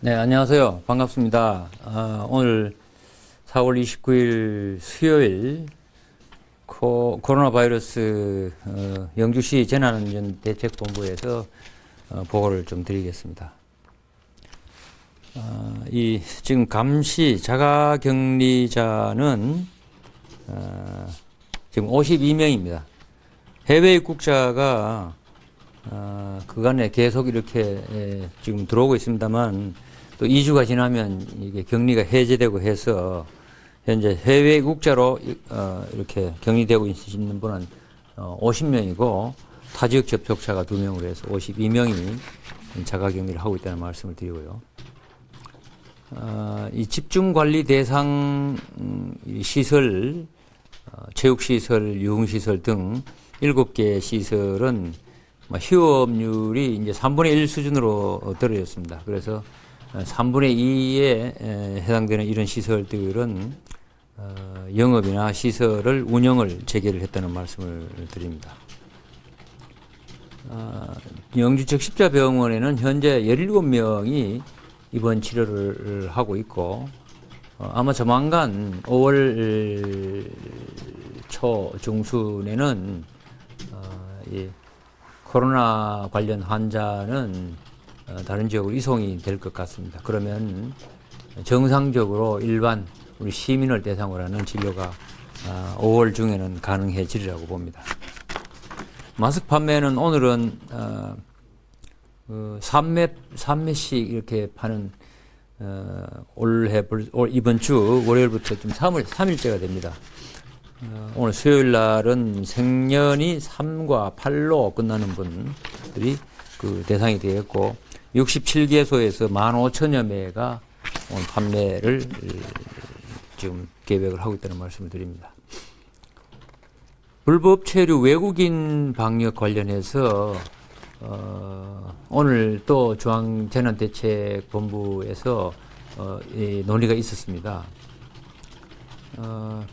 네, 안녕하세요. 반갑습니다. 아, 오늘 4월 29일 수요일 코, 로나 바이러스 어, 영주시 재난안전 대책본부에서 어, 보고를 좀 드리겠습니다. 아, 이 지금 감시 자가격리자는 어, 지금 52명입니다. 해외 입국자가 어, 그간에 계속 이렇게 에, 지금 들어오고 있습니다만 또 2주가 지나면 이게 격리가 해제되고 해서 현재 해외 국자로 이- 어, 이렇게 격리되고 있는 분은 어, 50명이고 타지역 접촉자가 2명으로 해서 52명이 자가 격리를 하고 있다는 말씀을 드리고요. 어, 이 집중 관리 대상 음, 이 시설, 어, 체육시설, 유흥시설 등 7개 시설은 뭐 휴업률이 이제 3분의 1 수준으로 떨어졌습니다. 그래서 어, 3분의 2에 해당되는 이런 시설들은 어, 영업이나 시설을 운영을 재개를 했다는 말씀을 드립니다. 어, 영주 측 십자병원에는 현재 17명이 입원 치료를 하고 있고 어, 아마 조만간 5월 초 중순에는 어, 이 코로나 관련 환자는 어, 다른 지역으로 이송이 될 것 같습니다. 그러면 정상적으로 일반 우리 시민을 대상으로 하는 진료가 어, 5월 중에는 가능해지리라고 봅니다. 마스크 판매는 오늘은 어, 그 3매, 3매씩 이렇게 파는 어, 올해 벌- 올 이번 주 월요일부터 좀 3월 3일째가 됩니다. 어, 오늘 수요일 날은 생년이 3과 8로 끝나는 분들이 그 대상이 되었고 67개소에서 15,000여 매가 오늘 판매를 지금 계획을 하고 있다는 말씀을 드립니다. 불법 체류 외국인 방역 관련해서 어, 오늘 또 중앙재난대책본부에서 어, 이 논의가 있었습니다. 어,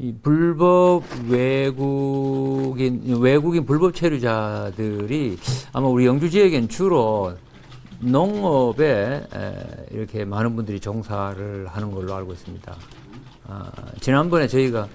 이 불법 외국인 외국인 불법 체류자들이 아마 우리 영주 지역엔 주로 농업에 에, 이렇게 많은 분들이 종사를 하는 걸로 알고 있습니다. 아, 지난번에 저희가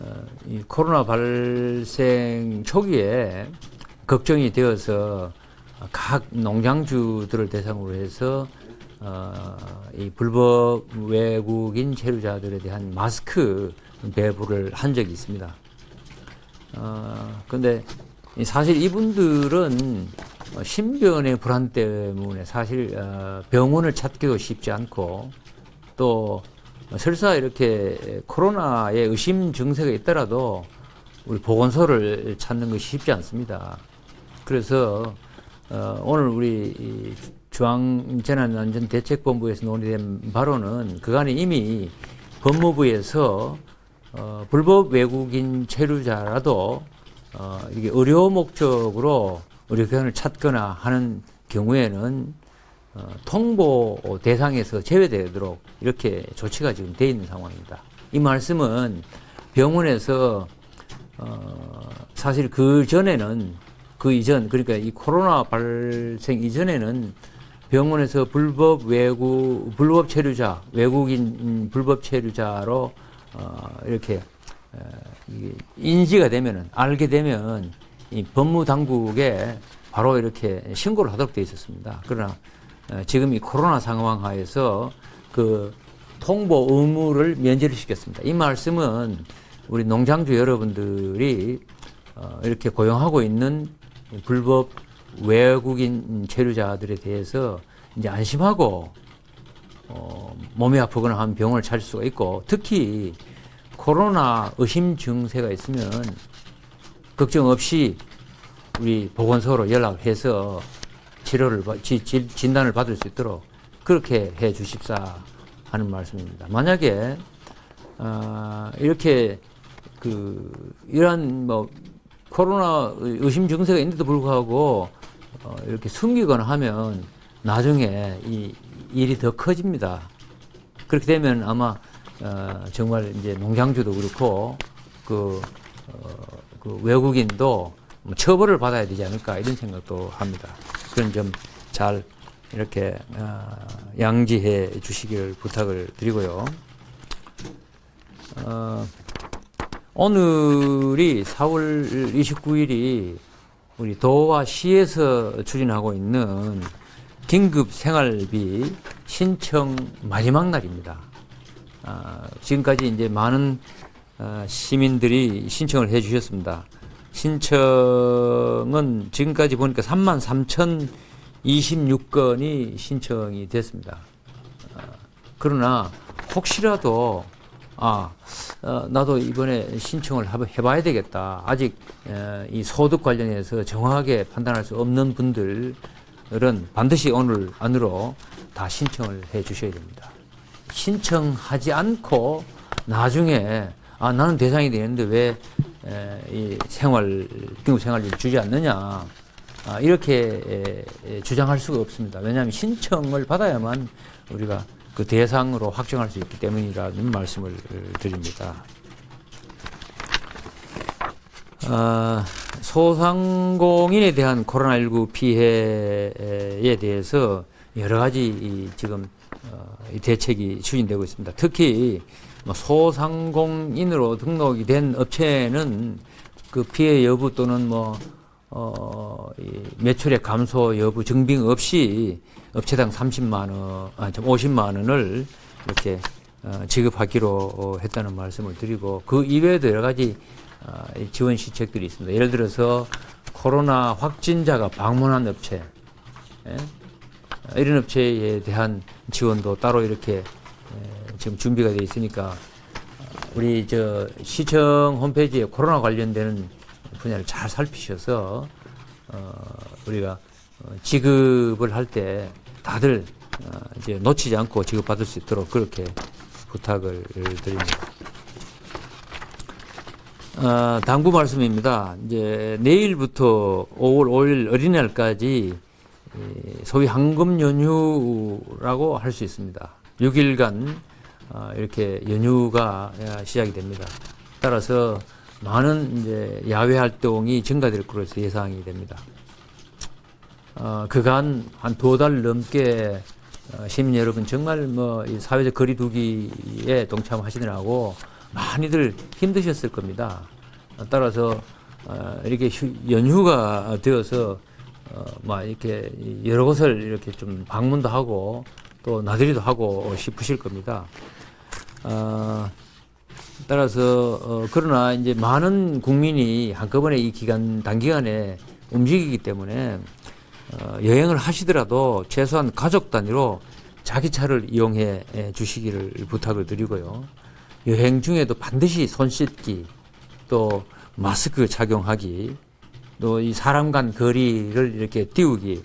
어, 이 코로나 발생 초기에 걱정이 되어서 각 농장주들을 대상으로 해서 어, 이 불법 외국인 체류자들에 대한 마스크 배부를 한 적이 있습니다. 어, 근데 이 사실 이분들은 어, 신변의 불안 때문에 사실 어, 병원을 찾기도 쉽지 않고 또 설사 이렇게 코로나의 의심 증세가 있더라도 우리 보건소를 찾는 것이 쉽지 않습니다. 그래서 어, 오늘 우리 이 중앙재난안전대책본부에서 논의된 바로는 그간에 이미 법무부에서 어, 불법 외국인 체류자라도 어, 이게 의료 목적으로 의료기관을 찾거나 하는 경우에는 어, 통보 대상에서 제외되도록 이렇게 조치가 지금 돼 있는 상황입니다. 이 말씀은 병원에서 어, 사실 그 전에는 그 이전 그러니까 이 코로나 발생 이전에는 병원에서 불법 외국 불법 체류자 외국인 음, 불법 체류자로 어, 이렇게 어, 이게 인지가 되면은 알게 되면 이 법무 당국에 바로 이렇게 신고를 하도록 되어 있었습니다. 그러나 어, 지금 이 코로나 상황 하에서 그 통보 의무를 면제를 시켰습니다. 이 말씀은 우리 농장주 여러분들이 어, 이렇게 고용하고 있는 불법 외국인 체류자들에 대해서 이제 안심하고 어, 몸이 아프거나 하면 병원을 찾을 수가 있고 특히 코로나 의심 증세가 있으면 걱정 없이 우리 보건소로 연락해서 치료를 받- 지- 지- 진단을 받을 수 있도록 그렇게 해 주십사 하는 말씀입니다. 만약에 아, 이렇게 그 이러한 뭐 코로나 의심 증세가 있는데도 불구하고 어, 이렇게 숨기거나 하면 나중에 이 일이 더 커집니다. 그렇게 되면 아마 어, 정말 이제 농장주도 그렇고 그, 어, 그 외국인도 뭐 처벌을 받아야 되지 않을까 이런 생각도 합니다. 그런 점 잘 이렇게 어, 양지해 주시기를 부탁을 드리고요. 어, 오늘이 4월 29일이 우리 도와 시에서 추진하고 있는 긴급 생활비 신청 마지막 날입니다. 아, 지금까지 이제 많은 아, 시민들이 신청을 해 주셨습니다. 신청은 지금까지 보니까 3만 3,026건이 신청이 됐습니다. 아, 그러나 혹시라도 아, 어, 나도 이번에 신청을 하- 해봐야 되겠다. 아직 에, 이 소득 관련해서 정확하게 판단할 수 없는 분들은 반드시 오늘 안으로 다 신청을 해 주셔야 됩니다. 신청하지 않고 나중에 아 나는 대상이 되는데 왜 이 생활 긴급 생활비를 주지 않느냐 아, 이렇게 에, 에, 주장할 수가 없습니다. 왜냐하면 신청을 받아야만 우리가 그 대상으로 확정할 수 있기 때문이라는 말씀을 드립니다. 아, 소상공인에 대한 코로나19 피해에 대해서 여러 가지 이 지금 어, 이 대책이 추진되고 있습니다. 특히 뭐 소상공인으로 등록이 된 업체는 그 피해 여부 또는 뭐 어, 이 매출의 감소 여부 증빙 없이 업체당 30만 원, 아, 좀 50만 원을 이렇게 어, 지급하기로 어, 했다는 말씀을 드리고 그 이외에도 여러 가지 어, 이 지원 시책들이 있습니다. 예를 들어서 코로나 확진자가 방문한 업체, 예? 어, 이런 업체에 대한 지원도 따로 이렇게 에, 지금 준비가 되어 있으니까 어, 우리 저 시청 홈페이지에 코로나 관련되는 분야를 잘 살피셔서 어, 우리가 어, 지급을 할 때 다들 어, 이제 놓치지 않고 지급받을 수 있도록 그렇게 부탁을 드립니다. 어, 당부 말씀입니다. 이제 내일부터 5월 5일 어린이날까지 이 소위 황금 연휴라고 할 수 있습니다. 6일간 어, 이렇게 연휴가 시작이 됩니다. 따라서 많은 이제 야외 활동이 증가될 것으로 예상이 됩니다. 어, 그간 한 두 달 넘게 어, 시민 여러분 정말 뭐이 사회적 거리두기에 동참하시느라고 많이들 힘드셨을 겁니다. 어, 따라서 어, 이렇게 휴, 연휴가 되어서 어, 막 이렇게 여러 곳을 이렇게 좀 방문도 하고 또 나들이도 하고 싶으실 겁니다. 어, 따라서 어, 그러나 이제 많은 국민이 한꺼번에 이 기간 단기간에 움직이기 때문에 어, 여행을 하시더라도 최소한 가족 단위로 자기 차를 이용해 에, 주시기를 부탁을 드리고요. 여행 중에도 반드시 손 씻기, 또 마스크 착용하기, 또 이 사람 간 거리를 이렇게 띄우기,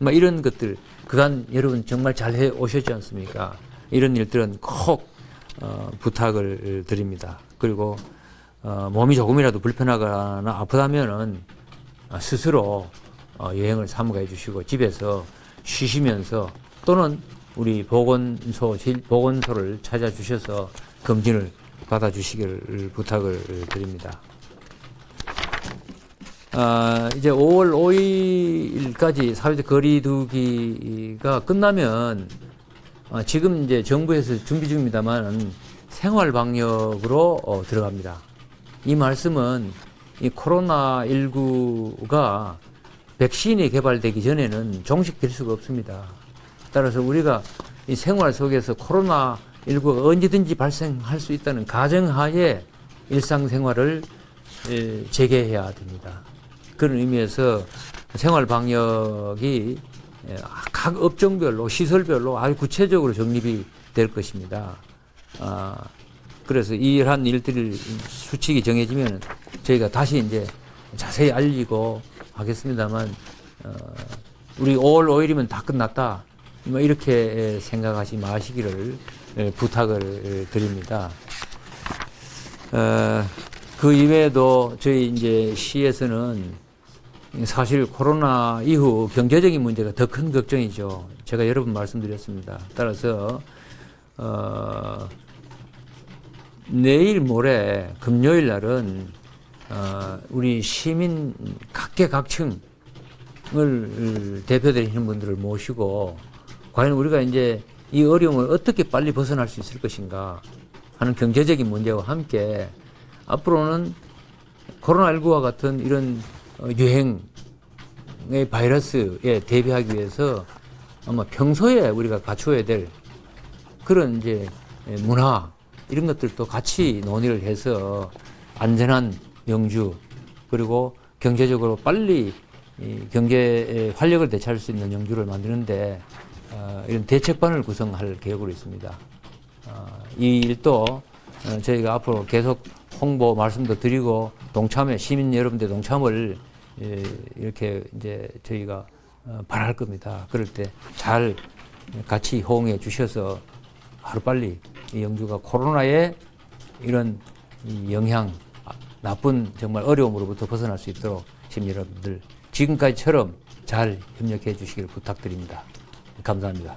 뭐 이런 것들 그간 여러분 정말 잘 해 오셨지 않습니까? 이런 일들은 꼭 어, 부탁을 드립니다. 그리고 어, 몸이 조금이라도 불편하거나 아프다면은 어, 스스로 어, 여행을 삼가해 주시고 집에서 쉬시면서 또는 우리 보건소 질- 보건소를 찾아 주셔서 검진을 받아 주시기를 부탁을 드립니다. 아, 이제 5월 5일까지 사회적 거리두기가 끝나면 아, 지금 이제 정부에서 준비 중입니다만 생활 방역으로 어, 들어갑니다. 이 말씀은 이 코로나 19가 백신이 개발되기 전에는 종식될 수가 없습니다. 따라서 우리가 이 생활 속에서 코로나 19가 언제든지 발생할 수 있다는 가정하에 일상생활을 에, 재개해야 됩니다. 그런 의미에서 생활 방역이 에, 각 업종별로 시설별로 아주 구체적으로 정립이 될 것입니다. 아, 그래서 이러한 일들을 수칙이 정해지면 저희가 다시 이제 자세히 알리고 하겠습니다만 어, 우리 5월 5일이면 다 끝났다. 뭐 이렇게 생각하지 마시기를 에, 부탁을 드립니다. 어, 그 이외에도 저희 이제 시에서는 사실 코로나 이후 경제적인 문제가 더 큰 걱정이죠. 제가 여러 번 말씀드렸습니다. 따라서 어, 내일 모레 금요일 날은 어, 우리 시민 각계각층 대표되시는 분들을 모시고 과연 우리가 이제 이 어려움을 어떻게 빨리 벗어날 수 있을 것인가 하는 경제적인 문제와 함께 앞으로는 코로나19와 같은 이런 어, 유행의 바이러스에 대비하기 위해서 아마 평소에 우리가 갖춰야 될 그런 이제 문화 이런 것들도 같이 논의를 해서 안전한 영주 그리고 경제적으로 빨리 이 경제의 활력을 되찾을 수 있는 영주를 만드는데 어, 이런 대책반을 구성할 계획으로 있습니다. 어, 이 일도 어, 저희가 앞으로 계속 홍보 말씀도 드리고 동참회 시민 여러분들 동참을 예, 이렇게 이제 저희가 어, 바랄 겁니다. 그럴 때 잘 같이 호응해 주셔서 하루빨리 이 영주가 코로나의 이런 이 영향, 아, 나쁜 정말 어려움으로부터 벗어날 수 있도록 시민 여러분들 지금까지처럼 잘 협력해 주시길 부탁드립니다. 감사합니다.